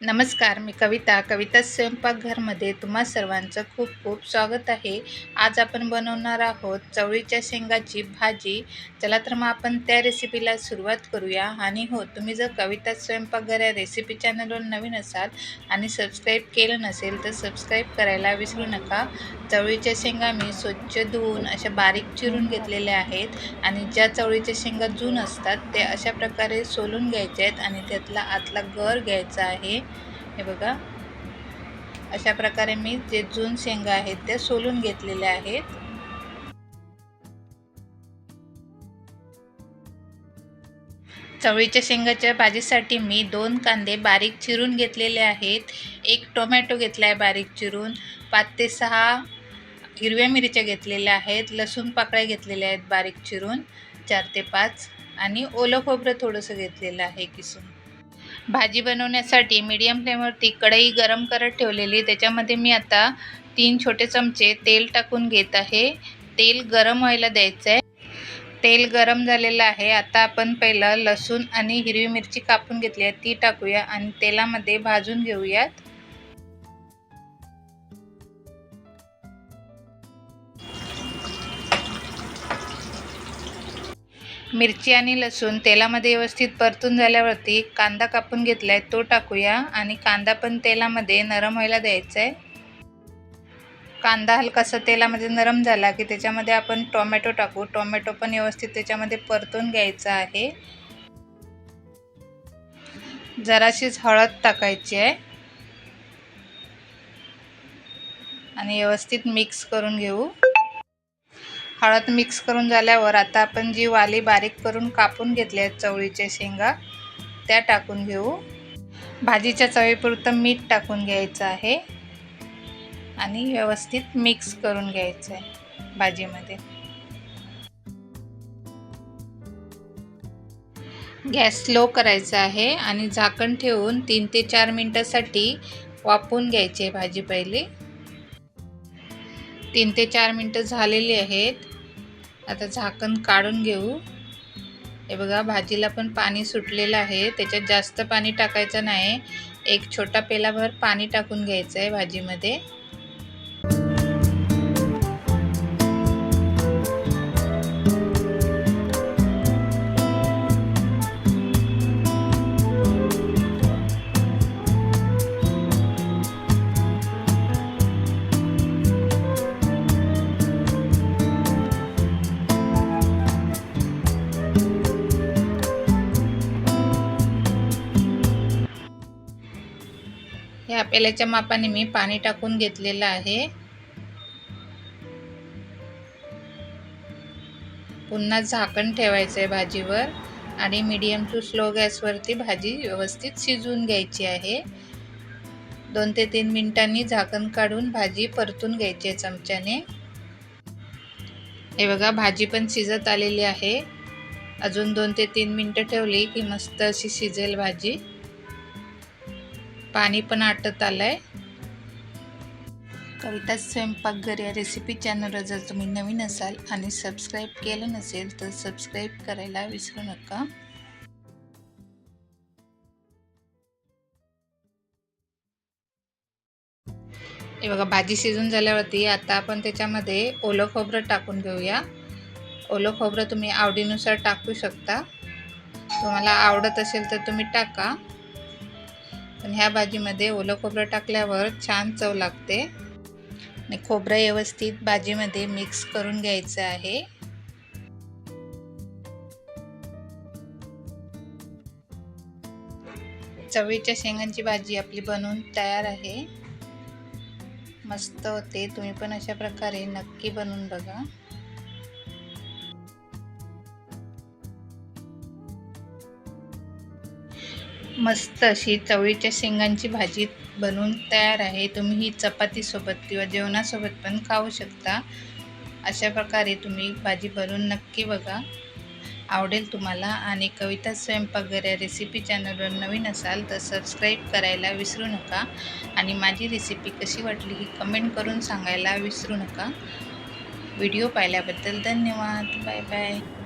नमस्कार मी कविता. कविता स्वयंपाकघरमध्ये तुम्हा सर्वांचं खूप खूप स्वागत आहे. आज आपण बनवणार आहोत चवळीच्या शेंगाची भाजी. चला तर मग आपण त्या रेसिपीला सुरुवात करूया. आणि हो तुम्ही जर कविता स्वयंपाकघर या रेसिपी चॅनलवर नवीन असाल आणि सबस्क्राईब केलं नसेल तर सबस्क्राईब करायला विसरू नका. चवळीच्या शेंगा मी स्वच्छ धुवून अशा बारीक चिरून घेतलेल्या आहेत आणि ज्या चवळीच्या शेंगा जून असतात ते अशा प्रकारे सोलून घ्यायच्या आहेत आणि त्यातला आतला गर घ्यायचा आहे. हे बघा. अशा प्रकारे मी जे जून शेंगा आहेत त्या सोलून घेतलेल्या आहेत. चवळीच्या शेंगाच्या भाजीसाठी मी दोन कांदे बारीक चिरून घेतलेले आहेत. एक टोमॅटो घेतला आहे बारीक चिरून. पाच ते सहा हिरव्या मिरच्या घेतलेल्या आहेत. लसूण पाकळ्या घेतलेल्या आहेत बारीक चिरून. चार ते पाच. आणि ओलं खोबरं थोडंसं घेतलेलं आहे किसून. भाजी बनवण्यासाठी मीडियम फ्लेमवरती कढई गरम करत ठेवलेली. त्याच्यामध्ये मी आता तीन छोटे चमचे तेल टाकून घेत आहे. तेल गरम व्हायला द्यायचं आहे तेल गरम झालेलं आहे. आता आपण पहिलं लसूण आणि हिरवी मिरची कापून घेतली आहे. ती टाकूया आणि तेलामध्ये भाजून घेऊयात. मिरची आणि लसूण तेलामध्ये व्यवस्थित परतून झाल्यावरती कांदा कापून घेतला आहे तो टाकूया. आणि कांदा पण तेलामध्ये नरम व्हायला द्यायचा आहे कांदा हलकासा तेलामध्ये नरम झाला की त्याच्यामध्ये आपण टोमॅटो टाकू. टोमॅटो पण व्यवस्थित त्याच्यामध्ये परतून घ्यायचा आहे. जराशीच हळद टाकायची आहे. आणि व्यवस्थित मिक्स करून घेऊ. हळद मिक्स करून झाल्यावर आता आपण जी वाली बारीक करून कापून घेतली आहेत चवळीच्या शेंगा त्या टाकून घेऊ. भाजीच्या चवीपुरतं मीठ टाकून घ्यायचं आहे आणि व्यवस्थित मिक्स करून घ्यायचं आहे भाजीमध्ये. गॅस स्लो करायचा आहे आणि झाकण ठेवून तीन ते चार मिनटासाठी वापून घ्यायची आहे भाजी पहिले. तीन ते चार मिनटं झालेली आहेत. आता झाकण काढून घेऊ. हे बघा भाजीला पण पाणी सुटलेलं आहे. त्याच्यात जास्त पाणी टाकायचं नाही. एक छोटा पेलाभर पाणी टाकून घ्यायचं आहे भाजीमध्ये. ह्या आपल्याच्या मापाने मी पाणी टाकून घेतलेलं आहे. पुन्हा झाकण ठेवायचं आहे भाजीवर आणि मीडियम टू स्लो गॅसवरती भाजी व्यवस्थित शिजवून घ्यायची आहे. दोन ते तीन मिनिटांनी झाकण काढून भाजी परतून घ्यायची आहे चमच्याने. हे बघा भाजी पण शिजत आलेली आहे. अजून दोन ते तीन मिनटं ठेवली की मस्त अशी शिजेल भाजी. पाणी पण आटत आलं आहे कविता स्वयंपाकघर या रेसिपी चॅनलवर जर तुम्ही नवीन असाल आणि सबस्क्राईब केलं नसेल तर सबस्क्राईब करायला विसरू नका. हे बघा भाजी शिजून झाल्यावरती आता आपण त्याच्यामध्ये ओलं खोबरं टाकून घेऊया. ओलं खोबरं तुम्ही आवडीनुसार टाकू शकता. तुम्हाला आवडत असेल तर तुम्ही टाका. पण ह्या भाजीमध्ये ओलं खोबरं टाकल्यावर छान चव लागते. आणि खोबरं व्यवस्थित भाजीमध्ये मिक्स करून घ्यायचं आहे. चवीच्या शेंगांची भाजी आपली बनवून तयार आहे. मस्त होते. तुम्ही पण अशा प्रकारे नक्की बनवून बघा. मस्त अशी चवळीच्या शेंगांची भाजी बनवून तयार आहे. तुम्ही ही चपातीसोबत किंवा जेवणासोबत पण खाऊ शकता. अशा प्रकारे तुम्ही भाजी बनवून नक्की बघा. आवडेल तुम्हाला आणि कविता स्वयंपाकघर या रेसिपी चॅनलवर नवीन असाल तर सबस्क्राईब करायला विसरू नका. आणि माझी रेसिपी कशी वाटली ही कमेंट करून सांगायला विसरू नका. व्हिडिओ पाहिल्याबद्दल धन्यवाद. Bye bye